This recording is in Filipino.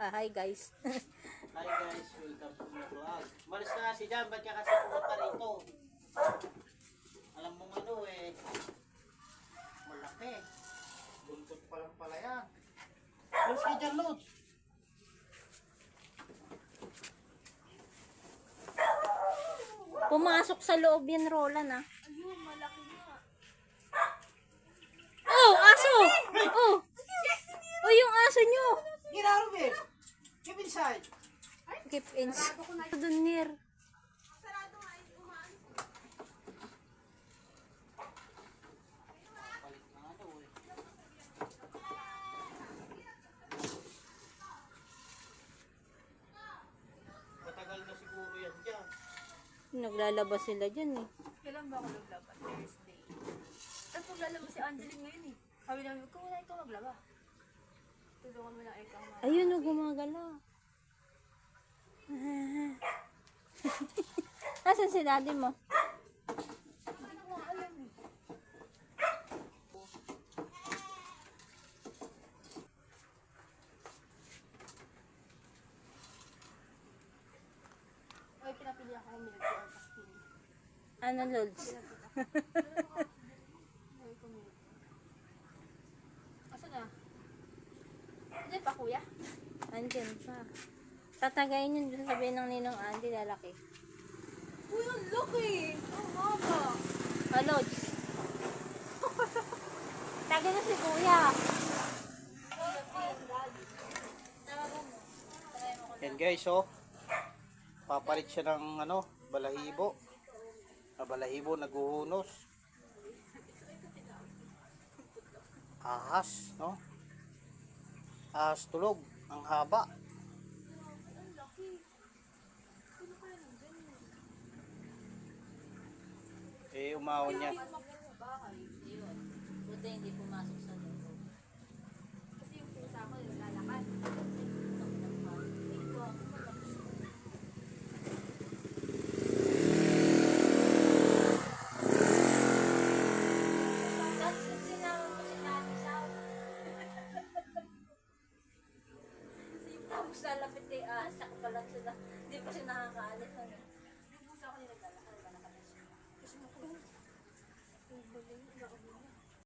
ah, hi guys. Hi guys, welcome to my vlog. Malis na si Jan, ba't ka kasi pumunta rito? Alam mo ano eh, malaki. Buntot pa lang pala yan. Lods ka dyan, Lods. Pumasok sa loob yan, Roland ah. Oh, aso! Oh! Oh, yung aso nyo! Get out of it! Keep inside! Keep in. Doon near. Palit na. Matagal na siguro yan dyan. Naglalabas sila dyan eh. Kailan ba ako naglaba? Thursday. Tapos maglalaba si Angeline ngayon eh. Sabi namin, kung wala ikaw maglaba. Tulungan mo lang ikaw mga. Ayun, oh, gumagala. Nasaan si daddy mo? Hindi ko nga alam eh. Ay, pinapili ako ng milk or pastil. Ano, Lods? Ay, ko milk. Asa na? Hindi pa kuya? Andyan pa. Tatagayin yun dun sabihin ng ninong Andy, lalaki. Uy, ang laki! Ang haba! Ah, Lods. Tagay na si kuya. Yan guys, oh. Papalit siya ng ano, balahibo. Na balahibo naguhunos. Ahas, no? Ahas tulog, ang haba. Eh, umahon niya. Buti hindi pumasok sa Tapos lalapit kay Ahas, saka pala sila. Hindi pa siya nakakaalis. Ano?